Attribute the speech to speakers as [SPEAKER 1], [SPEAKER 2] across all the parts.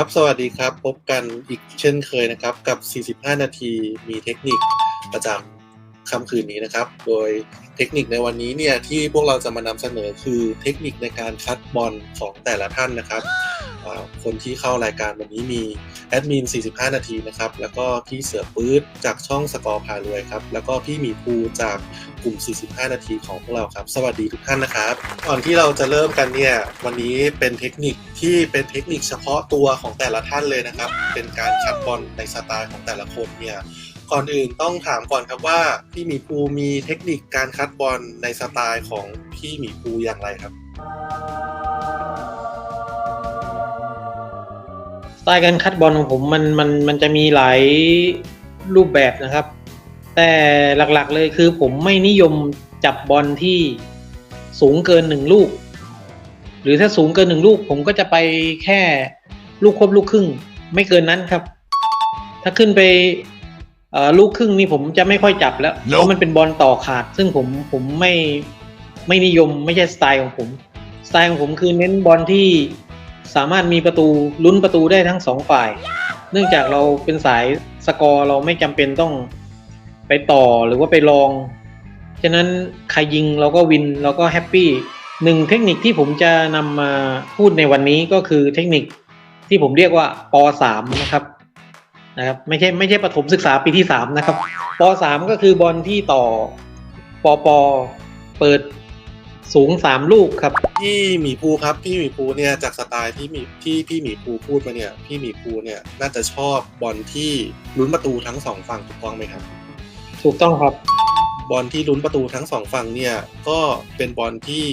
[SPEAKER 1] ครับ สวัสดีครับ พบกันอีกเช่นเคยนะครับ กับ 45 นาทีมีเทคนิคประจำค่ำคืนนี้นะครับ โดยเทคนิคในวันนี้เนี่ยที่พวกเราจะมานำเสนอคือเทคนิคในการคัดบอลของแต่ละท่านนะครับ คนที่เข้ารายการวันนี้มีแอดมิน 45 นาทีนะครับ แล้วก็พี่เสือปื๊ดจากช่องสกอร์พารวยครับ แล้วก็พี่หมีภูจากกลุ่ม 45 นาทีของพวกเราครับ สวัสดีทุกท่านนะครับ ก่อนที่เราจะเริ่มกันเนี่ย วันนี้เป็นเทคนิคที่เป็นเทคนิคเฉพาะตัวของแต่ละท่านเลยนะครับ เป็นการคัดบอลในสไตล์ของแต่ละคนเนี่ยก่อนอื่นต้องถามก่อนครับว่าพี่หมีภูมีเทคนิคการคัดบอลในสไตล์ของพี่หมีภูอย่างไรครับ
[SPEAKER 2] ตล์การคัดบอลของผมมันมันมันจะมีหลายรูปแบบนะครับ แต่หลักๆเลยคือผมไม่นิยมจับบอลที่สูงเกินหนึ่งลูก หรือถ้าสูงเกินหนึ่งลูก ผมก็จะไปแค่ลูกควบลูกครึ่ง ไม่เกินนั้นครับ ถ้าขึ้นไปเอ่อลูกครึ่งนี่ผมจะไม่ค่อยจับแล้ว เพราะมันเป็นบอลต่อขาด ซึ่งผมผมไม่ไม่นิยมไม่ใช่สไตล์ของผม สไตล์ของผมคือเน้นบอลที่ สามารถมีประตูลุ้นประตูได้ทั้งสองฝ่าย เนื่องจากเราเป็นสายสกอร์เราไม่จำเป็นต้องไปต่อหรือว่าไปลอง ฉะนั้นใครยิงเราก็วินเราก็แฮปปี้หนึ่งเทคนิคที่ผมจะนำมาพูดในวันนี้ก็คือเทคนิคที่ผมเรียกว่าป .3 นะครับนะครับไม่ใช่ไม่ใช่ประถมศึกษาปีที่สามนะครับป .3 ก็คือบอลที่ต่อปปเปิด สูงสามลูกครับ
[SPEAKER 1] พี่หมีภูครับ พี่หมีภูเนี่ยจากสไตล์ที่มีที่พี่หมีภูพูดมาเนี่ยพี่หมีภูเนี่ยน่าจะชอบบอลที่ลุ้นประตูทั้งสองฝั่งถูกต้องไหมครับ
[SPEAKER 2] ถูกต้องครับ
[SPEAKER 1] บอลที่ลุ้นประตูทั้งสองฝั่งเนี่ยก็เป็นบอลที่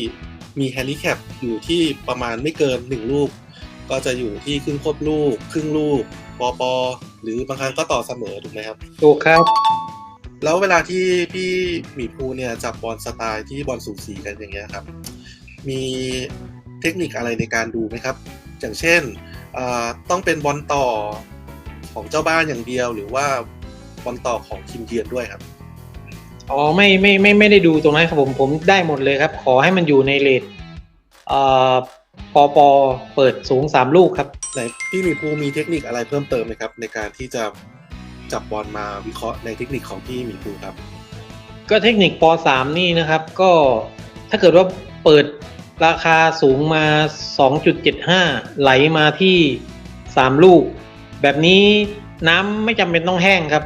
[SPEAKER 1] มีแฮนดิแคปอยู่ที่ประมาณไม่เกินหนึ่งลูก ก็จะอยู่ที่ครึ่งควบลูก ครึ่งลูกปอปอหรือบางครั้งก็ต่อเสมอถูกไหมครับ
[SPEAKER 2] ถูกครับ
[SPEAKER 1] แล้วเวลาที่พี่หมีภูเนี่ยจับบอลสไตล์ที่บอลสูสีกันอย่างเงี้ยครับ มีเทคนิคอะไรในการดูไหมครับ อย่างเช่นอ่าต้องเป็นบอลต่อของเจ้าบ้านอย่างเดียว หรือว่าบอลต่อของทีมเยือนด้วยครับ
[SPEAKER 2] อ๋อไม่ไม่ไม่ไม่ได้ดูตรงนั้นครับผมผมได้หมดเลยครับ ขอให้มันอยู่ในเลทเอ่อปอปอเปิดสูงสามลูกครับ
[SPEAKER 1] ไหนพี่หมีภูมีเทคนิคอะไรเพิ่มเติมไหมครับ ในการที่จะ จับบอลมาวิเคราะห์ในเทคนิคของพี่หมีภูครับ
[SPEAKER 2] ก็เทคนิคปสามนี่นะครับ ก็ถ้าเกิดว่าเปิดราคาสูงมา 2.75 ไหลมาที่สามลูก แบบนี้น้ำไม่จำเป็นต้องแห้งครับ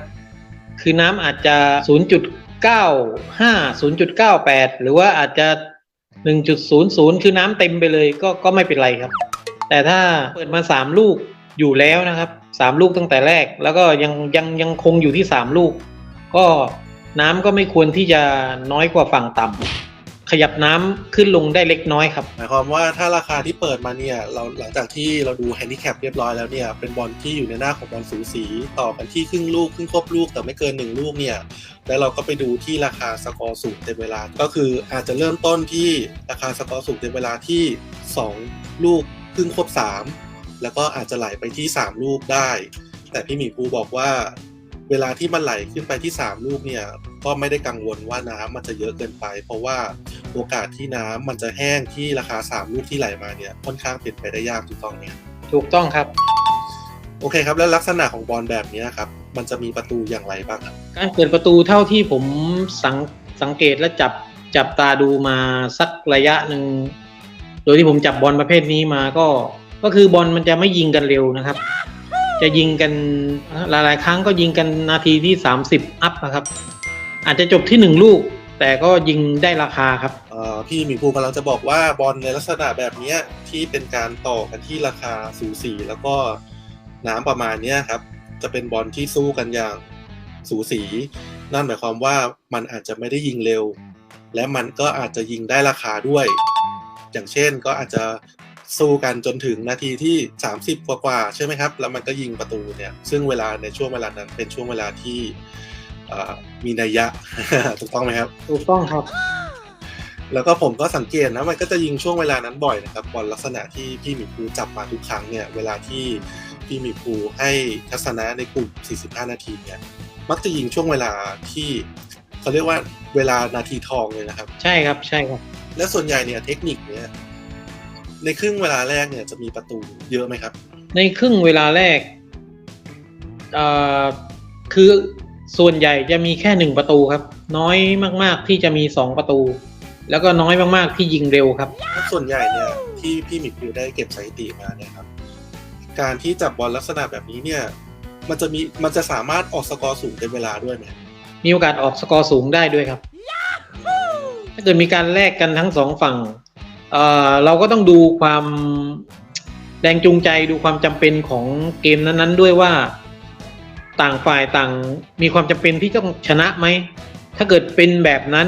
[SPEAKER 2] คือน้ำอาจจะ 0.95 0.98 หรือว่าอาจจะ 1.00 คือน้ำเต็มไปเลยก็ก็ไม่เป็นไรครับ แต่ถ้าเปิดมาสามลูก อยู่แล้วนะครับสามลูกตั้งแต่แรก แล้วก็ยังยังยังคงอยู่ที่สามลูก ก็น้ำก็ไม่ควรที่จะน้อยกว่าฝั่งต่ำขยับน้ำขึ้นลงได้เล็กน้อยครับ
[SPEAKER 1] หมายความว่าถ้าราคาที่เปิดมาเนี่ยเราหลังจากที่เราดูแฮนดิแคปเรียบร้อยแล้วเนี่ยเป็นบอลที่อยู่ในหน้าของบอลสูสีต่อกันที่ครึ่งลูกครึ่งครบลูกแต่ไม่เกินหนึ่งลูกเนี่ยแล้วเราก็ไปดูที่ราคาสกอร์สูงเต็มเวลา ก็คืออาจจะเริ่มต้นที่ราคาสกอร์สูงเต็มเวลาที่ 2 ลูกครึ่งครบ3 แล้วก็อาจจะไหลไปที่ 3 ลูกได้ แต่พี่หมีภูบอกว่าเวลาที่มันไหลขึ้นไปที่ 3 ลูกเนี่ยก็ไม่ได้กังวลว่าน้ำมันจะเยอะเกินไป เพราะว่าโอกาสที่น้ำมันจะแห้งที่ราคา 3 ลูกที่ไหลมาเนี่ยค่อนข้างเป็นไปได้ยากถูกต้องไหมครับ
[SPEAKER 2] ถูกต้องครับ
[SPEAKER 1] โอเคครับแล้วลักษณะของบอลแบบเนี้ยครับ มันจะมีประตูอย่างไรบ้างครับ
[SPEAKER 2] การเปิดประตูเท่าที่ผมสังสังเกตและจับจับตาดูมาสักระยะหนึ่งโดยที่ผมจับบอลประเภทนี้มาก็ ก็คือบอลมันจะไม่ยิงกันเร็วนะครับ จะยิงกันหลาย ๆ ครั้งก็ยิงกันนาทีที่ 30 อัพนะครับ อาจจะจบที่หนึ่งลูก แต่ก็ยิงได้ราคาครับ
[SPEAKER 1] เอ่อพี่หมีภูกำลังจะบอกว่าบอลในลักษณะแบบเนี้ยที่เป็นการต่อกันที่ราคาสูสีแล้วก็น้ำประมาณเนี้ยครับ จะเป็นบอลที่สู้กันอย่างสูสี นั่นหมายความว่ามันอาจจะไม่ได้ยิงเร็ว และมันก็อาจจะยิงได้ราคาด้วย อย่างเช่นก็อาจจะ สู้กันจนถึงนาทีที่ 30 กว่าๆใช่ไหมครับ แล้วมันก็ยิงประตูเนี่ยซึ่งเวลาในช่วงเวลานั้นเป็นช่วงเวลาที่เอ่อมีนัยยะถูกต้องไหมครับ
[SPEAKER 2] ถูกต้องครับ
[SPEAKER 1] แล้วก็ผมก็สังเกตนะมันก็จะยิงช่วงเวลานั้นบ่อยนะครับบอลลักษณะที่พี่หมีภูจับมาทุกครั้งเนี่ยเวลาที่พี่หมีภูให้ทัศนะในกลุ่ม 45 นาทีเนี่ยมักจะยิงช่วงเวลาที่เขาเรียกว่าเวลานาทีทองเลยนะครับ
[SPEAKER 2] ใช่ครับใช่ครับ
[SPEAKER 1] และส่วนใหญ่เนี่ยเทคนิคเนี่ย ในครึ่งเวลาแรกเนี่ยจะมีประตูเยอะไหมครับ
[SPEAKER 2] ในครึ่งเวลาแรกเอ่อคือส่วนใหญ่จะมีแค่หนึ่งประตูครับ น้อยมาก ๆที่จะมีสองประตู แล้วก็น้อยมากๆที่ยิงเร็วครับ
[SPEAKER 1] ส่วนใหญ่เนี่ยที่พี่หมิปูได้เก็บสถิติมาเนี่ยครับ การที่จับบอลลักษณะแบบนี้เนี่ยมันจะมีมันจะสามารถออกสกอร์สูงเต็มเวลาด้วยไหม
[SPEAKER 2] มีโอกาสออกสกอร์สูงได้ด้วยครับ ถ้าเกิดมีการแลกกันทั้งสองฝั่ง เอ่อเราก็ต้องดูความแรงจูงใจดูความจำเป็นของเกมนั้นๆ ด้วยว่าต่างฝ่ายต่างมีความจำเป็นที่ต้องชนะไหม ถ้าเกิดเป็นแบบนั้น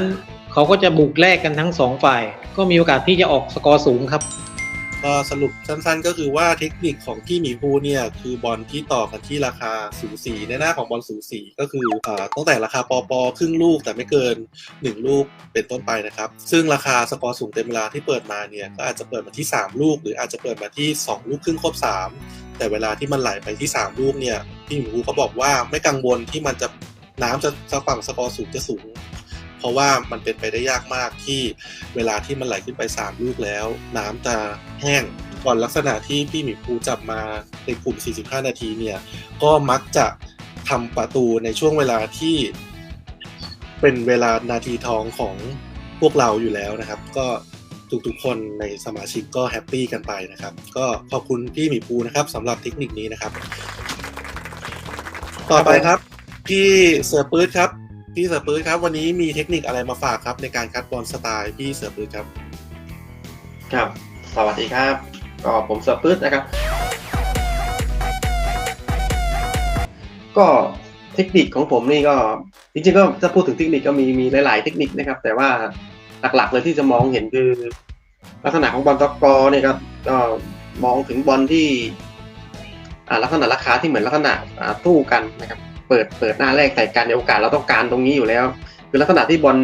[SPEAKER 2] เขาก็จะบุกแลกกันทั้งสองฝ่าย ก็มีโอกาสที่จะออกสกอร์สูงครับ
[SPEAKER 1] ก็สรุปสั้นๆ ก็คือว่าเทคนิคของพี่หมีภูเนี่ยคือบอลที่ต่อกันที่ราคาสูสีในหน้าของบอลสูสีก็คืออตั้งแต่ราคาปอปอครึ่งลูกแต่ไม่เกิน 1 ลูกเป็นต้นไปนะครับ ซึ่งราคาสกอร์สูงเต็มเวลาที่เปิดมาเนี่ยก็อาจจะเปิดมาที่ 3 ลูก หรืออาจจะเปิดมาที่ 2 ลูกครึ่งครบ 3 แต่เวลาที่มันไหลไปที่ 3 ลูกเนี่ยพี่หมีภูเขาบอกว่าไม่กังวลที่มันจะน้ำจะจะฝั่งสกอร์สูงจะสูง เพราะว่ามันเป็นไปได้ยากมากที่เวลาที่มันไหลขึ้นไป 3 ลูกแล้ว น้ำจะแห้งก่อนลักษณะที่พี่หมีภูจับมาในกลุ่ม 45 นาทีเนี่ย ก็มักจะทำประตูในช่วงเวลาที่ เป็นเวลานาทีทองของพวกเราอยู่แล้วนะครับ ก็ทุกๆคนในสมาชิกก็แฮปปี้กันไปนะครับ ก็ขอบคุณพี่หมีภูนะครับสำหรับเทคนิคนี้นะครับ ต่อไปครับ พี่เสือปื๊ดครับ พี่เสือปื๊ดครับ วันนี้มีเทคนิคอะไรมาฝากครับ ในการคัดบอลสไตล์พี่เสือปื๊ดครับ
[SPEAKER 3] ครับ สวัสดีครับก็ผมเสือปื๊ดนะครับ ก็เทคนิคของผมนี่ก็จริงๆก็จะพูดถึงเทคนิคก็มีมีหลาย ๆ เทคนิคนะครับ แต่ว่าหลักๆเลยที่จะมองเห็นคือ ลักษณะของบอลตกอเนี่ยครับก็มองถึงบอลที่ลักษณะราคาที่เหมือนลักษณะตู้กันนะครับ เปิดเปิดหน้าแรกใส่กันในโอกาสเราต้องการตรงนี้อยู่แล้ว คือลักษณะที่บอล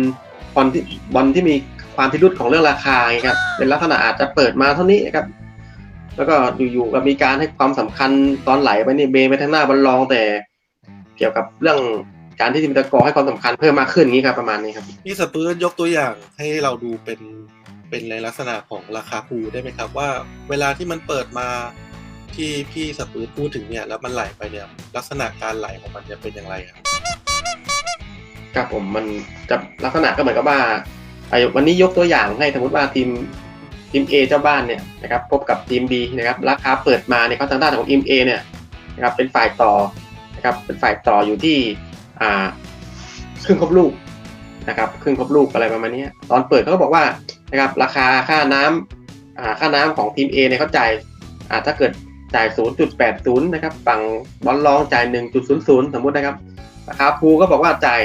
[SPEAKER 3] บอลที่บอลที่มีความพิรุษของเรื่องราคาไงครับเป็นลักษณะอาจจะเปิดมาเท่านี้ครับ แล้วก็อยู่ๆก็มีการให้ความสำคัญตอนไหลไปนี่เบไปทางหน้าบอลรองแต่ เกี่ยวกับเรื่องการที่ทีมตะกอให้ความสำคัญเพิ่มมากขึ้นอย่างนี้ครับประมาณนี้ครับ
[SPEAKER 1] พี่สปื้ดยกตัวอย่างให้เราดูเป็นเป็นในลักษณะของราคาภูได้ไหมครับ ว่าเวลาที่มันเปิดมา ที่พี่สปืดพูดถึงเนี่ยแล้วมันไหลไปเนี่ยลักษณะการไหลของมันจะเป็นอย่างไรครับ
[SPEAKER 3] ครับผมมันจะลักษณะก็เหมือนกับว่าไอ้วันนี้ยกตัวอย่างให้สมมติว่าทีมทีม A เจ้าบ้านเนี่ยนะครับพบกับทีม B นะครับราคาเปิดมาเนี่ยเขาทางด้านของทีม A เนี่ยนะครับเป็นฝ่ายต่อนะครับเป็นฝ่ายต่ออยู่ที่อ่าครึ่งครบลูกนะครับครึ่งครบลูกอะไรประมาณนี้ตอนเปิดเขาก็บอกว่านะครับราคาค่าน้ำอ่าค่าน้ำของทีม A เนี่ยเขาจ่ายอ่าถ้าเกิด จ่าย 0.80 นะครับ ฝั่งบอลรองจ่าย 1.00 สมมุตินะครับ ราคาภูก็บอกว่าจ่าย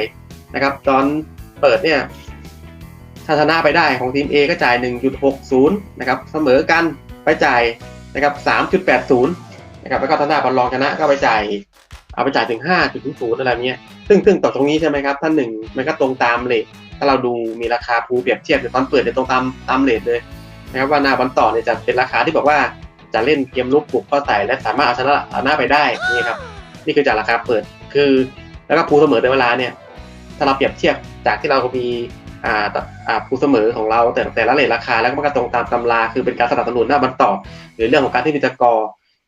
[SPEAKER 3] นะครับ ตอนเปิดเนี่ยถ้าชนะไปได้ของทีม A ก็จ่าย 1.60 นะครับ เสมอกันไปจ่ายนะครับ 3.80 นะครับ แล้วก็ถ้าหน้าบอลรองชนะก็ไปจ่าย เอาไปจ่ายถึง 5.00 อะไรเงี้ย ซึ่งซึ่งต่อตรงนี้ใช่ไหมครับท่านหนึ่งมันก็ตรงตามเลทถ้าเราดูมีราคาภูเปรียบเทียบในตอนเปิดเนี่ยตรงตามตามเลทเลยนะครับว่าหน้าบอลต่อเนี่ยจะเป็นราคาที่บอกว่า จะเล่นเกมลุกบุกเข้าใส่และสามารถเอาชนะเอาหน้าไปได้นี่ครับ นี่คือจากราคาเปิดคือ แล้วก็ภูเสมอในเวลาเนี่ย ถ้าเราเปรียบเทียบจากที่เรามีอ่าตอ่าภูเสมอของเราแต่แต่ละเลทราคาแล้วก็มันก็ตรงตามตำราคือเป็นการสนับสนุนหน้าบันต่อหรือเรื่องของการที่มีตะกอ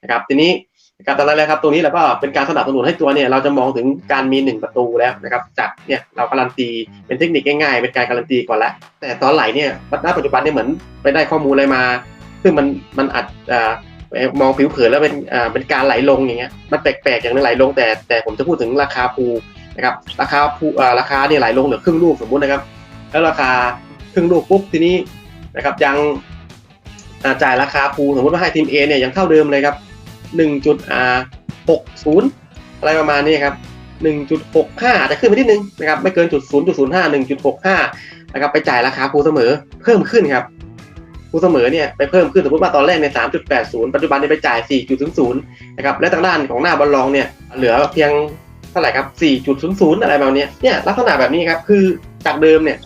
[SPEAKER 3] นะครับ ทีนี้การตอนแรกครับตรงนี้เราก็เป็นการสนับสนุนให้ตัวเนี่ยเราจะมองถึงการมีหนึ่งประตูแล้วนะครับจากเนี่ยเราการันตีเป็นเทคนิคง่ายๆ เป็นการการันตีก่อนละแต่ตอนไหลเนี่ยณปัจจุบันเนี่ยเหมือนไปได้ข้อมูลอะไรมา ซึ่งมันมันอาจอ่ามองผิวเผินแล้วเป็นอ่าเป็นการไหลลงอย่างเงี้ยมันแปลกๆอย่างนึงไหลลงแต่แต่ผมจะพูดถึงราคาภูนะครับราคาผู้อ่าราคาเนี่ยไหลลงเหลือครึ่งลูกสมมุตินะครับ แล้วราคาครึ่งลูกปุ๊บทีนี้นะครับยังจ่ายราคาภูสมมติว่าให้ทีม A เนี่ยยังเท่าเดิมเลยครับหนึ่งจุดอ่าหกศูนย์อะไรประมาณนี้ครับหนึ่งจุดหกห้าอาจจะขึ้นไปนิดนึงนะครับไม่เกินจุดศูนย์จุดศูนย์ห้าหนึ่งจุดหกห้านะครับไปจ่ายราคาภูเสมอเพิ่มขึ้นครับ ภูเสมอเนี่ยไปเพิ่มขึ้นสมมติว่าตอนแรกในสามจุดแปดศูนย์ปัจจุบันเนี่ยไปจ่ายสี่จุดศูนย์นะครับและทางด้านของหน้าบอลลองเนี่ยเหลือเพียงเท่าไหร่ครับ 4.00 อะไรแบบนี้เนี่ยลักษณะแบบนี้ครับคือจากเดิมเนี่ย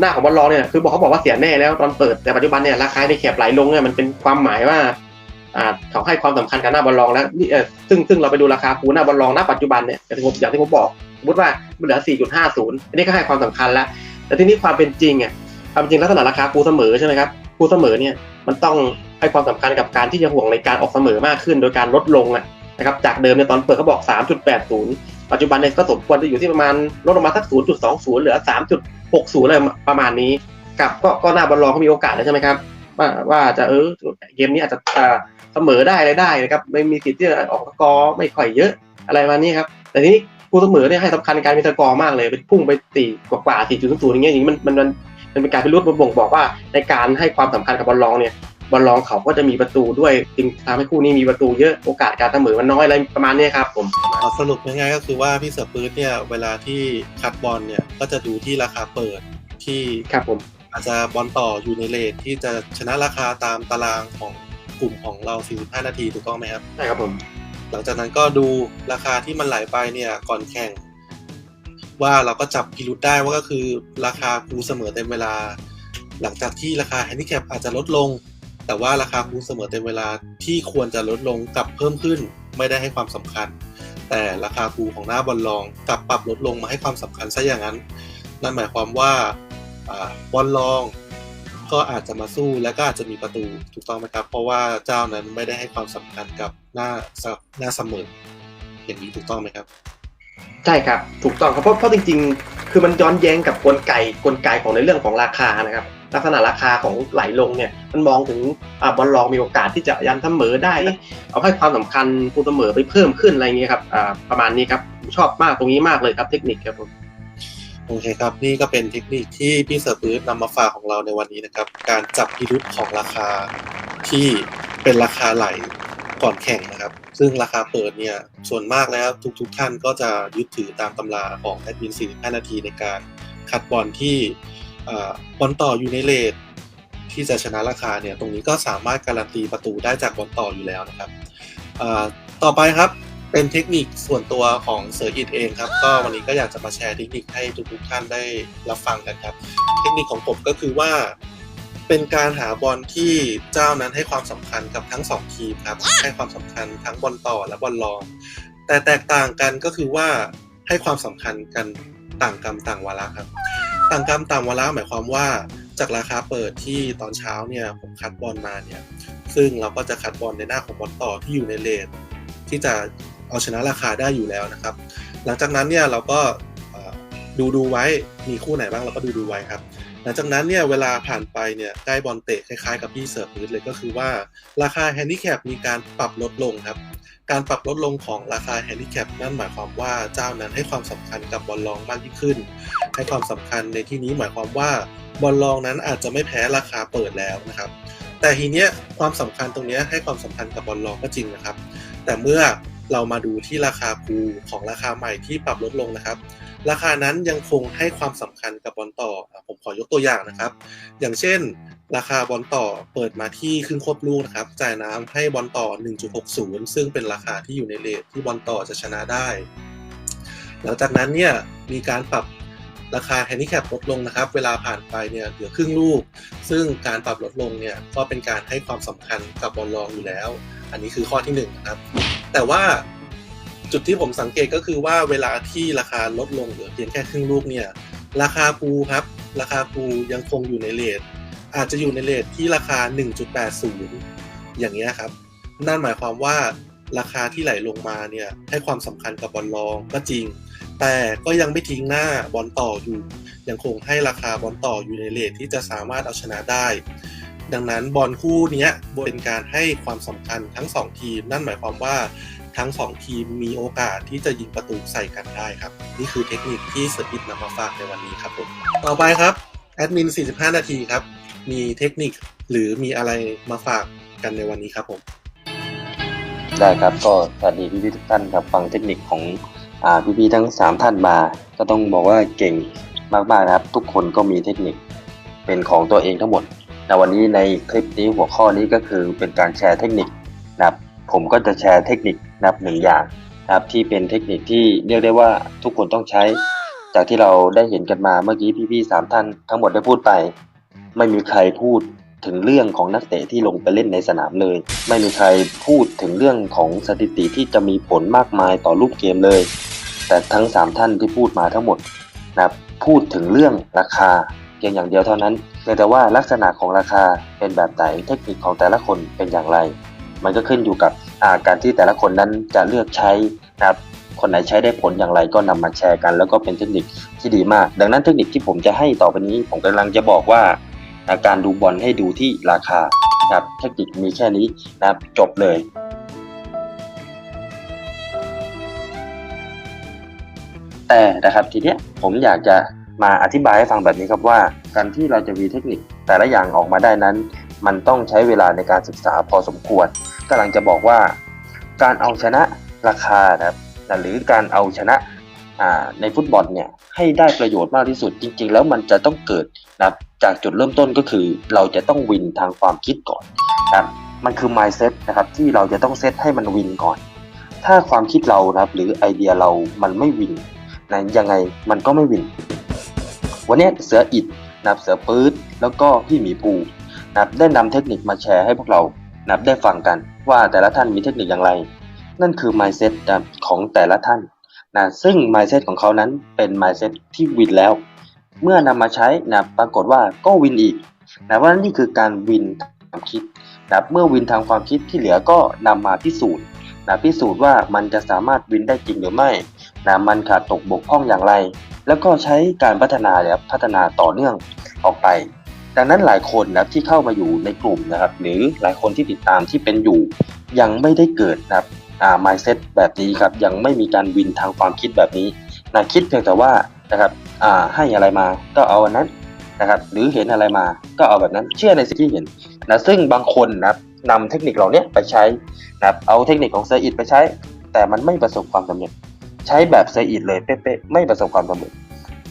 [SPEAKER 3] หน้าของบอลลองเนี่ยคือบอกเขาบอกว่าเสียแน่แล้วตอนเปิดแต่ปัจจุบันเนี่ยราคาในแคบไหลลงเนี่ยมันเป็นความหมายว่าอ่าเขาให้ความสำคัญกับหน้าบอลลองแล้วนี่เออซึ่งซึ่งเราไปดูราคาปูหน้าบอลลองณปัจจุบันเนี่ยอย่างที่ผมอย่างที่ผมบอกสมมติว่ามันเหลือ 4.50 อันนี้ก็ให้ความสำคัญแล้วแต่ทีนี้ความเป็นจริงอะความจริงลักษณะราคาปูเสมอใช่ไหมครับ ปูเสมอเนี่ยมันต้องให้ความสำคัญกับการที่จะห่วงในการออกเสมอมากขึ้น โดยการลดลงอะนะครับจากเดิมในยตอนเปิดเขาบอก 3.80 ปัจจุบันเนี่ยก็สมควรจะอยู่ที่ประมาณลดลงมาสัก 0.20 เหลือ 3.60อะไรประมาณนี้กับก็ก็หน้าบอลลองเขามีโอกาสแล้วใช่ไหมครับว่าว่าจะเออเกมนี้อาจจะเสมอได้อะไรได้นะครับไม่มีสิทธิ์ที่จะออกสกอร์ไม่ค่อยเยอะอะไรประมาณนี้ครับแต่ทีนี้คู่เสมอเนี่ยให้สำคัญการมีสกอร์มากเลยไปพุ่งไปตีกว่ากว่าสี่จุดศูนย์อย่างเงี้ยอย่างนี้มันมัน มันมันเป็นการพิรุษบ่งบอกว่าในการให้ความสำคัญกับบอลลองเนี่ยบอลลองเขาก็จะมีประตูด้วยจึงทำให้คู่นี้มีประตูเยอะโอกาสการเสมอมันน้อยอะไรประมาณเนี้ยครับผม
[SPEAKER 1] เอาสรุปง่ายๆก็คือว่าพี่เสือปื๊ดเนี่ยเวลาที่คัดบอลเนี่ยก็จะดูที่ราคาเปิดที่
[SPEAKER 3] ครับผม
[SPEAKER 1] อาจจะบอลต่ออยู่ในเลทที่จะชนะราคาตามตารางของกลุ่มของเรา 45 นาทีถูกต้องไหมครับ
[SPEAKER 3] ใช่ครับผม
[SPEAKER 1] หลังจากนั้นก็ดูราคาที่มันไหลไปเนี่ยก่อนแข่ง ว่าเราก็จับพิรุษได้ว่าก็คือราคาคูเสมอเต็มเวลา หลังจากที่ราคาแฮนดิแคปอาจจะลดลง แต่ว่าราคาคูเสมอเต็มเวลาที่ควรจะลดลงกลับเพิ่มขึ้นไม่ได้ให้ความสำคัญ แต่ราคาคูของหน้าบอลลองกลับปรับลดลงมาให้ความสำคัญซะอย่างนั้น นั่นหมายความว่าอบอลลองก็อาจจะมาสู้และก็อาจจะมีประตูถูกต้องไหมครับ เพราะว่าเจ้านั้นไม่ได้ให้ความสำคัญกับหน้าหน้าเสมออย่างนี้ถูกต้องไหมครับ
[SPEAKER 3] ใช่ครับถูกต้องครับเพราะเพราะจริง ๆ คือมันย้อนแย้งกับกลไกกลไกของในเรื่องของราคานะครับลักษณะราคาของไหลลงเนี่ยมันมองถึงอบอลลองมีโอกาสที่จะยันเสมอได้ เอาให้ความสำคัญคูเสมอไปเพิ่มขึ้นอะไรเงี้ยครับประมาณนี้ครับผมชอบมากตรงนี้มากเลยครับเทคนิคครับผม
[SPEAKER 1] โอเคครับนี่ก็เป็นเทคนิคที่พี่เสือปื๊ดนำมาฝากของเราในวันนี้นะครับ การจับพิรุษของราคาที่เป็นราคาไหลก่อนแข่งนะครับ ซึ่งราคาเปิดเนี่ยส่วนมากแล้วทุกๆท่านก็จะยึดถือตามตำราของแอดมิน45 นาทีในการคัดบอลที่บอลต่ออยู่ในเลทที่จะชนะราคาเนี่ยตรงนี้ก็สามารถการันตีประตูได้จากบอลต่ออยู่แล้วนะครับต่อไปครับเป็นเทคนิคส่วนตัวของเซอร์อิทเองครับ ก็วันนี้ก็อยากจะมาแชร์เทคนิคให้ทุกๆท่านได้รับฟังกันครับ เทคนิคของผมก็คือว่า เป็นการหาบอลที่เจ้านั้นให้ความสำคัญกับทั้งสองทีมครับ ให้ความสำคัญทั้งบอลต่อและบอลรอง แต่แตกต่างกันก็คือว่าให้ความสำคัญกันต่างกรรมต่างวาระครับ ต่างกรรมต่างวาระหมายความว่าจากราคาเปิดที่ตอนเช้าเนี่ยผมคัดบอลมาเนี่ย ซึ่งเราก็จะคัดบอลในหน้าของบอลต่อที่อยู่ในเลนที่จะเอาชนะราคาได้อยู่แล้วนะครับ หลังจากนั้นเนี่ยเราก็เอ่อดูดูไว้มีคู่ไหนบ้างเราก็ดูดูไว้ครับ หลังจากนั้นเนี่ยเวลาผ่านไปเนี่ยใกล้บอลเตะคล้ายๆกับพี่เสิร์ฟพื้นเลยก็คือว่าราคาแฮนดิแคปมีการปรับลดลงครับ การปรับลดลงของราคาแฮนดิแคปนั่นหมายความว่าเจ้านั้นให้ความสำคัญกับบอลลองมากยิ่งขึ้น ให้ความสำคัญในที่นี้หมายความว่าบอลลองนั้นอาจจะไม่แพ้ราคาเปิดแล้วนะครับ แต่ทีเนี้ยความสำคัญตรงเนี้ยให้ความสำคัญกับบอลลองก็จริงนะครับ แต่เมื่อเรามาดูที่ราคาคูของราคาใหม่ที่ปรับลดลงนะครับ ราคานั้นยังคงให้ความสำคัญกับบอลต่ออะผมขอยกตัวอย่างนะครับ อย่างเช่น ราคาบอลต่อเปิดมาที่ครึ่งควบลูกนะครับ จ่ายน้ำให้บอลต่อ 1.60 ซึ่งเป็นราคาที่อยู่ในเลทที่บอลต่อจะชนะได้ หลังจากนั้นเนี่ยมีการปรับราคาแฮนดิแคปลดลงนะครับ เวลาผ่านไปเนี่ยเหลือครึ่งลูก ซึ่งการปรับลดลงเนี่ยก็เป็นการให้ความสำคัญกับบอลรองอยู่แล้ว อันนี้คือข้อที่หนึ่งนะครับ แต่ว่า จุดที่ผมสังเกตก็คือว่าเวลาที่ราคาลดลงเหลือเพียงแค่ครึ่งลูกเนี่ย ราคาปูครับ ราคาปูยังคงอยู่ในเลทอาจจะอยู่ในเลทที่ราคา 1.80 อย่างเงี้ยครับ นั่นหมายความว่าราคาที่ไหลลงมาเนี่ยให้ความสำคัญกับบอลรองก็จริง แต่ก็ยังไม่ทิ้งหน้าบอลต่ออยู่ ยังคงให้ราคาบอลต่ออยู่ในเลทที่จะสามารถเอาชนะได้ ดังนั้นบอลคู่นี้เป็นการให้ความสำคัญทั้งสองทีม นั่นหมายความว่า ทั้งสองทีมมีโอกาสที่จะยิงประตูใส่กันได้ครับ นี่คือเทคนิคที่สอิทนำมาฝากในวันนี้ครับผมต่อไปครับแอดมิน 45 นาทีครับ มีเทคนิคหรือมีอะไรมาฝากกันในวันนี้ครับผม
[SPEAKER 4] ได้ครับก็สวัสดีพี่ๆทุกท่านครับฟังเทคนิคของอ่าพี่ๆทั้งสามท่านมา ก็ต้องบอกว่าเก่งมากๆนะครับ ทุกคนก็มีเทคนิคเป็นของตัวเองทั้งหมดแต่วันนี้ในคลิปนี้หัวข้อนี้ก็คือเป็นการแชร์เทคนิคนะครับ ผมก็จะแชร์เทคนิคนะครับหนึ่งอย่างนะครับที่เป็นเทคนิคที่เรียกได้ว่าทุกคนต้องใช้ จากที่เราได้เห็นกันมาเมื่อกี้พี่ๆสามท่านทั้งหมดได้พูดไป ไม่มีใครพูดถึงเรื่องของนักเตะที่ลงไปเล่นในสนามเลย ไม่มีใครพูดถึงเรื่องของสถิติที่จะมีผลมากมายต่อรูปเกมเลย แต่ทั้ง 3 ท่านที่พูดมาทั้งหมดนะพูดถึงเรื่องราคาเพียงอย่างเดียวเท่านั้นเพียงแต่ว่าลักษณะของราคาเป็นแบบไหนเทคนิคของแต่ละคนเป็นอย่างไร มันก็ขึ้นอยู่กับาการที่แต่ละคนนั้นจะเลือกใช้นะครับคนไหนใช้ได้ผลอย่างไรก็นำมาแชร์กัน แล้วก็เป็นเทคนิคที่ดีมาก ดังนั้นเทคนิคที่ผมจะให้ต่อไปนี้ ผมกำลังจะบอกว่าอ่าการดูบอลให้ดูที่ราคานะครับเทคนิคมีแค่นี้นะครับจบเลยแต่นะครับทีเนี้ยผมอยากจะมาอธิบายให้ฟังแบบนี้ครับว่า การที่เราจะมีเทคนิคแต่ละอย่างออกมาได้นั้น มันต้องใช้เวลาในการศึกษาพอสมควรกำลังจะบอกว่า การเอาชนะราคานะครับหรือการเอาชนะในฟุตบอลเนี่ยให้ได้ประโยชน์มากที่สุดจริง ๆ แล้วมันจะต้องเกิดนะจากจุดเริ่มต้นก็คือ เราจะต้องวินทางความคิดก่อนนะครับมันคือ mindset นะครับที่เราจะต้องเซตให้มันวินก่อน ถ้าความคิดเรานะครับหรือไอเดียเรามันไม่วินนะยังไงมันก็ไม่วิน วันนี้เสืออิดนะครับเสือปื๊ดแล้วก็พี่หมีภู นับได้นำเทคนิคมาแชร์ให้พวกเรานับได้ฟังกันว่าแต่ละท่านมีเทคนิคอย่างไร นั่นคือ mindset นะของแต่ละท่านนะซึ่ง mindset ของเขานั้นเป็น mindset ที่วินแล้ว เมื่อนำมาใช้นะปรากฏว่าก็วินอีกนะว่านี่คือการวินทางความคิดนะเมื่อวินทางความคิดที่เหลือก็นำมาพิสูจน์นะพิสูจน์ว่ามันจะสามารถวินได้จริงหรือไม่นะมันขาดตกบกพร่องอย่างไร แล้วก็ใช้การพัฒนาเนี่ยพัฒนาต่อเนื่องออกไป ดังนั้นหลายคนนะครับที่เข้ามาอยู่ในกลุ่มนะครับ หรือหลายคนที่ติดตามที่เป็นอยู่ ยังไม่ได้เกิดนะครับอ่า mindset แบบนี้ครับยังไม่มีการวินทางความคิดแบบนี้นะคิดเพียงแต่ว่านะครับอ่าให้อะไรมาก็เอาอันนั้นนะครับ หรือเห็นอะไรมาก็เอาแบบนั้นเชื่อในสิ่งที่เห็นนะซึ่งบางคนนะครับนำเทคนิคเหล่านี้ไปใช้นะครับเอาเทคนิคของเซอิดไปใช้ แต่มันไม่ประสบความสำเร็จ ใช้แบบเซอิดเลยเป๊ะๆไม่ประสบความสำเร็จ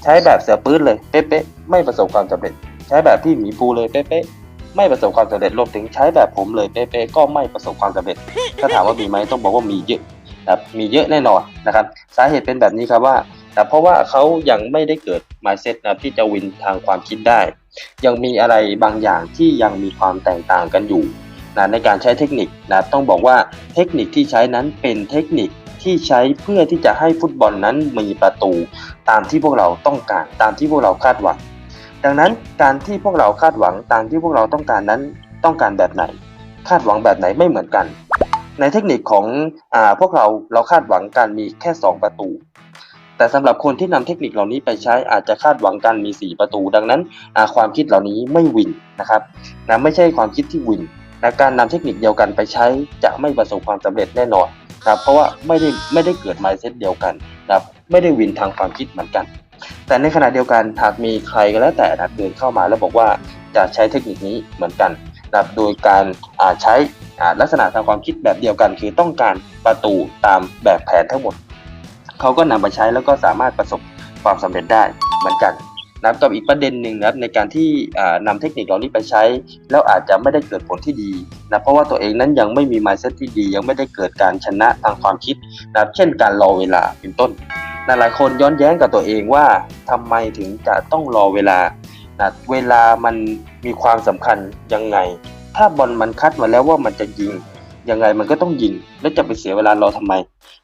[SPEAKER 4] ใช้แบบเสือปื้นเลยเป๊ะๆไม่ประสบความสำเร็จ ใช้แบบพี่หมีภูเลยเป๊ะๆไม่ประสบความสำเร็จรวมถึงใช้แบบผมเลยเป๊ะๆก็ไม่ประสบความสำเร็จ ถ้าถามว่ามีไหมต้องบอกว่ามีเยอะนะครับมีเยอะแน่นอนนะครับ สาเหตุเป็นแบบนี้ครับว่านะเพราะว่าเขายังไม่ได้เกิด mindset นะที่จะวินทางความคิดได้ ยังมีอะไรบางอย่างที่ยังมีความแตกต่างกันอยู่นะในการใช้เทคนิคนะต้องบอกว่าเทคนิคที่ใช้นั้นเป็นเทคนิคที่ใช้เพื่อที่จะให้ฟุตบอลนั้นมีประตู ตามที่พวกเราต้องการตามที่พวกเราคาดหวัง ดังนั้นการที่พวกเราคาดหวังตามที่พวกเราต้องการนั้นต้องการแบบไหน คาดหวังแบบไหนไม่เหมือนกัน ในเทคนิคของอพวกเราเราคาดหวังการมีแค่ 2 ประตู แต่สำหรับคนที่นำเทคนิคเหล่านี้ไปใช้อาจจะคาดหวังการมี 4 ประตู ดังนั้นความคิดเหล่านี้ไม่วินนะครับนะไม่ใช่ความคิดที่วินนะการนำเทคนิคเดียวกันไปใช้จะไม่ประสบความสำเร็จแน่นอนนะครับเพราะว่าไม่ได้ไม่ได้เกิด mindset เดียวกันนะครับไม่ได้วินทางความคิดเหมือนกัน แต่ในขณะเดียวกันหากมีใครก็แล้วแต่นะเดินเข้ามาแล้วบอกว่าจะใช้เทคนิคนี้เหมือนกันนะครับโดยการใช้ลักษณะทางความคิดแบบเดียวกัน คือต้องการประตูตามแบบแผนทั้งหมด เขาก็นำมาใช้แล้วก็สามารถประสบความสำเร็จได้เหมือนกันนะครับกับอีกประเด็นหนึ่งนะครับในการที่อ่านำเทคนิคเหล่านี้ไปใช้ แล้วอาจจะไม่ได้เกิดผลที่ดีนะเพราะว่าตัวเองนั้นยังไม่มี mindset ที่ดี ยังไม่ได้เกิดการชนะทางความคิดนะครับเช่นการรอเวลาเป็นต้น หลายๆคนย้อนแย้งกับตัวเองว่าทำไมถึงจะต้องรอเวลานะเวลามันมีความสำคัญยังไง ถ้าบอลมันคัดมาแล้วว่ามันจะยิงยังไงมันก็ต้องยิง แล้วจะไปเสียเวลารอทำไม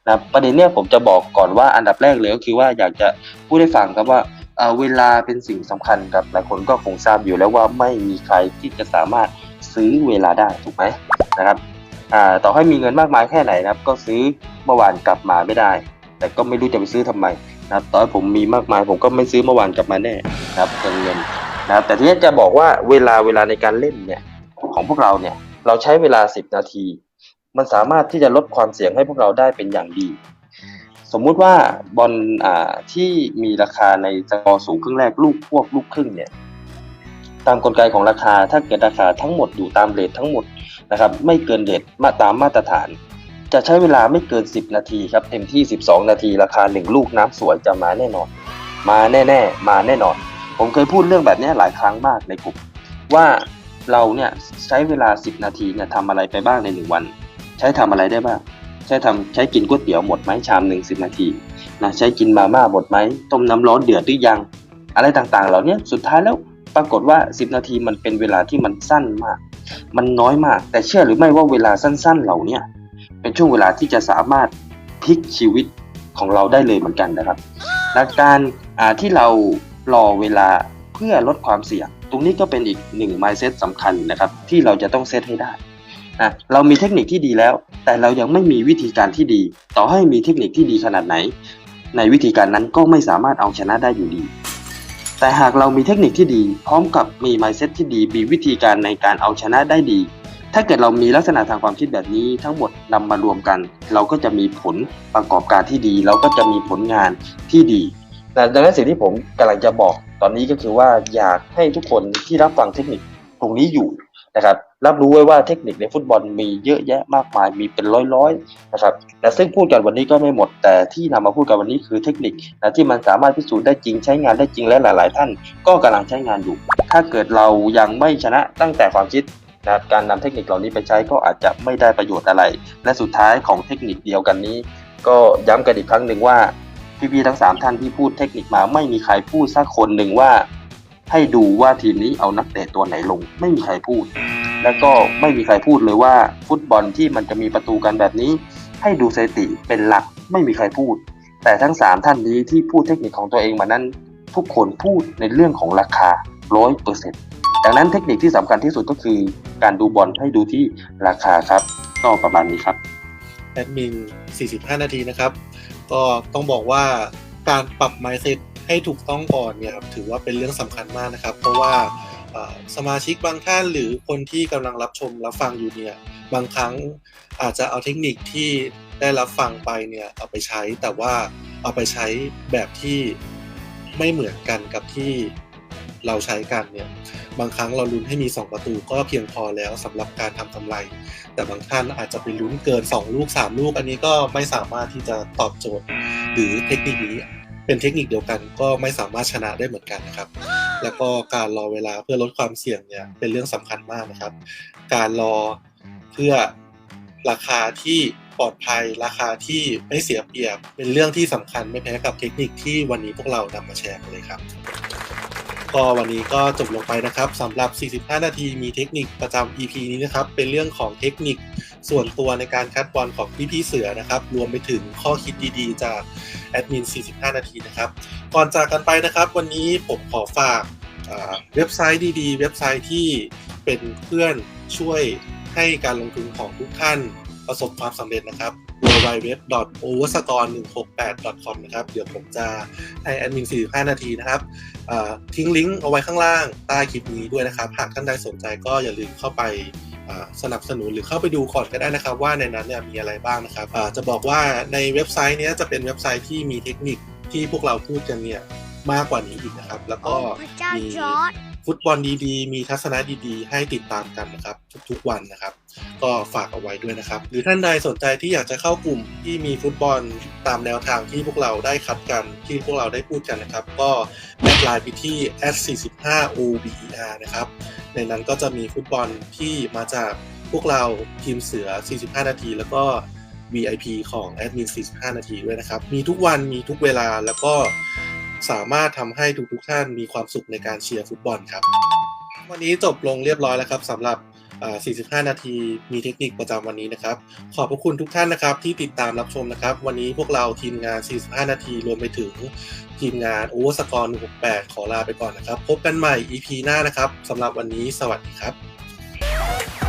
[SPEAKER 4] นะประเด็นเนี้ยผมจะบอกก่อนว่าอันดับแรกเลยก็คือว่าอยากจะพูดให้ฟังครับว่าเวลาเป็นสิ่งสำคัญครับหลายคนก็คงทราบอยู่แล้วว่าไม่มีใครที่จะสามารถซื้อเวลาได้ถูกไหมนะครับต่อให้มีเงินมากมายแค่ไหนนะครับ ก็ซื้อเมื่อวานกลับมาไม่ได้ แต่ก็ไม่รู้จะไปซื้อทำไมนะครับตอนผมมีมากมายผมก็ไม่ซื้อเมื่อวานกลับมาแน่นะครับเงินเงินนะครับแต่ที่นี้จะบอกว่าเวลาเวลาในการเล่นเนี่ยของพวกเราเนี่ยเราใช้เวลา 10 นาที มันสามารถที่จะลดความเสี่ยงให้พวกเราได้เป็นอย่างดี สมมุติว่าบอลอ่าที่มีราคาในสกอร์สูงครึ่งแรกลูกพวกลูกครึ่งเนี่ยตามกลไกของราคาถ้าเกิดราคาทั้งหมดอยู่ตามเรททั้งหมดนะครับไม่เกินเรทมาตามมาตรฐาน จะใช้เวลาไม่เกิน 10 นาทีครับเต็มที่ 12 นาทีราคา 1 ลูกน้ำสวยจะมาแน่นอน มาแน่ๆ มาแน่นอน ผมเคยพูดเรื่องแบบนี้หลายครั้งมากในกลุ่มว่าเราเนี่ยใช้เวลา 10 นาทีเนี่ยทำอะไรไปบ้างใน 1 วัน ใช้ทำอะไรได้บ้าง ใช้ทำใช้กินก๋วยเตี๋ยวหมดไหมชามหนึ่งสินาทีนะใช้กินมาม่าหมดไหมต้มน้ำร้อนเดือดหรือยัง อะไรต่างๆ เหล่านี้สุดท้ายแล้วปรากฏว่า 10 นาทีมันเป็นเวลาที่มันสั้นมาก มันน้อยมาก แต่เชื่อหรือไม่ว่าเวลาสั้น ๆ เหล่านี้ เป็นช่วงเวลาที่จะสามารถพลิกชีวิตของเราได้เลยเหมือนกันนะครับและการที่เรารอเวลาเพื่อลดความเสี่ยง ตรงนี้ก็เป็นอีกหนึ่ง mindset สำคัญนะครับที่เราจะต้องเซตให้ได้นะเรามีเทคนิคที่ดีแล้ว แต่เรายังไม่มีวิธีการที่ดี ต่อให้มีเทคนิคที่ดีขนาดไหน ในวิธีการนั้นก็ไม่สามารถเอาชนะได้อยู่ดี แต่หากเรามีเทคนิคที่ดี พร้อมกับมี mindset ที่ดีมีวิธีการในการเอาชนะได้ดี ถ้าเกิดเรามีลักษณะทางความคิดแบบนี้ทั้งหมดนำมารวมกัน เราก็จะมีผลประกอบการที่ดี เราก็จะมีผลงานที่ดีแต่ดังนั้นสิ่งที่ผมกำลังจะบอกตอนนี้ก็คือว่าอยากให้ทุกคนที่รับฟังเทคนิคตรงนี้อยู่นะครับรับรู้ไว้ว่าเทคนิคในฟุตบอลมีเยอะแยะมากมายมีเป็นร้อยๆนะครับแต่ซึ่งพูดกันวันนี้ก็ไม่หมด แต่ที่นำมาพูดกันวันนี้คือเทคนิคนะที่มันสามารถพิสูจน์ได้จริงใช้งานได้จริงและหลาย ๆ ท่าน ก็กำลังใช้งานอยู่ ถ้าเกิดเรายังไม่ชนะตั้งแต่ความคิด นะครับการนำเทคนิคเหล่านี้ไปใช้ก็อาจจะไม่ได้ประโยชน์อะไร และสุดท้ายของเทคนิคเดียวกันนี้ ก็ย้ำกันอีกครั้งหนึ่งว่าพี่ๆทั้งสามท่านที่พูดเทคนิคมาไม่มีใครพูดสักคนหนึ่งว่า ให้ดูว่าทีมนี้เอานักเตะตัวไหนลง ไม่มีใครพูด แล้วก็ไม่มีใครพูดเลยว่า ฟุตบอลที่มันจะมีประตูกันแบบนี้ ให้ดูสถิติเป็นหลักไม่มีใครพูด แต่ทั้งสามท่านนี้ที่พูดเทคนิคของตัวเองมานั้น ทุกคนพูดในเรื่องของราคาร้อยเปอร์เซ็นต์ ดังนั้นเทคนิคที่สำคัญที่สุดก็คือการดูบอลให้ดูที่ราคาครับ ก็ประมาณนี้ครับ
[SPEAKER 1] แอดมิน 45 นาทีนะครับ ก็ต้องบอกว่าการปรับ mindset ให้ถูกต้องก่อนเนี่ยครับถือว่าเป็นเรื่องสำคัญมากนะครับ เพราะว่าสมาชิกบางท่านหรือคนที่กำลังรับชมรับฟังอยู่เนี่ยบางครั้งอาจจะเอาเทคนิคที่ได้รับฟังไปเนี่ยเอาไปใช้แต่ว่าเอาไปใช้แบบที่ไม่เหมือนกันกับที่ เราใช้กันเนี่ยบางครั้งเราลุ้นให้มี 2 ประตูก็เพียงพอแล้วสำหรับการทำกำไร แต่บางท่านอาจจะไปลุ้นเกิน 2 ลูก 3 ลูกอันนี้ก็ไม่สามารถที่จะตอบโจทย์ หรือเทคนิคนี้เป็นเทคนิคเดียวกันก็ไม่สามารถชนะได้เหมือนกันนะครับ แล้วก็การรอเวลาเพื่อลดความเสี่ยงเนี่ยเป็นเรื่องสำคัญมากนะครับ การรอเพื่อราคาที่ปลอดภัยราคาที่ไม่เสียเปรียบ เป็นเรื่องที่สำคัญไม่แพ้กับเทคนิคที่วันนี้พวกเรานำมาแชร์กันเลยครับ ก็วันนี้ก็จบลงไปนะครับสำหรับ 45 นาทีมีเทคนิคประจำ EP นี้นะครับ เป็นเรื่องของเทคนิคส่วนตัวในการคัดบอลของพี่ๆเสือนะครับ รวมไปถึงข้อคิดดีๆ จากแอดมิน 45 นาทีนะครับ ก่อนจากกันไปนะครับ วันนี้ผมขอฝากเว็บไซต์ดีๆ เว็บไซต์ที่เป็นเพื่อนช่วยให้การลงทุนของทุกท่านประสบความสำเร็จนะครับ www.overscore168.com นะครับ เดี๋ยวผมจะให้แอดมิน 45 นาทีนะครับอ่าทิ้งลิงก์เอาไว้ข้างล่างใต้คลิปนี้ด้วยนะครับ หากท่านใดสนใจก็อย่าลืมเข้าไปอ่าสนับสนุนหรือเข้าไปดูก่อนก็ได้นะครับ ว่าในนั้นเนี่ยมีอะไรบ้างนะครับอ่าจะบอกว่าในเว็บไซต์เนี้ยจะเป็นเว็บไซต์ที่มีเทคนิคที่พวกเราพูดกันเนี่ยมากกว่านี้อีกนะครับ แล้วก็
[SPEAKER 5] โอ้พระเจ้า
[SPEAKER 1] มี
[SPEAKER 5] จอร์ด
[SPEAKER 1] ฟุตบอลดีๆ มีทัศนะดีๆ ให้ติดตามกันนะครับ ทุกๆวันนะครับ ก็ฝากเอาไว้ด้วยนะครับ หรือท่านใดสนใจที่อยากจะเข้ากลุ่มที่มีฟุตบอลตามแนวทางที่พวกเราได้คัดกันที่พวกเราได้พูดกันนะครับ ก็แอดไลน์ไปที่ @45ober นะครับ ในนั้นก็จะมีฟุตบอลที่มาจากพวกเราทีมเสือ 45 นาที แล้วก็ VIP ของแอดมิน 45 นาทีด้วยนะครับ มีทุกวันมีทุกเวลาแล้วก็สามารถทำให้ทุกๆท่านมีความสุขในการเชียร์ฟุตบอลครับ วันนี้จบลงเรียบร้อยแล้วครับสำหรับ 45 นาทีมีเทคนิคประจำวันนี้นะครับ ขอบพระคุณทุกท่านนะครับที่ติดตามรับชมนะครับ วันนี้พวกเราทีมงาน 45 นาทีรวมไปถึงทีมงาน o v e r s c o r e 168 ขอลาไปก่อนนะครับ พบกันใหม่ EP หน้านะครับสำหรับวันนี้สวัสดีครับ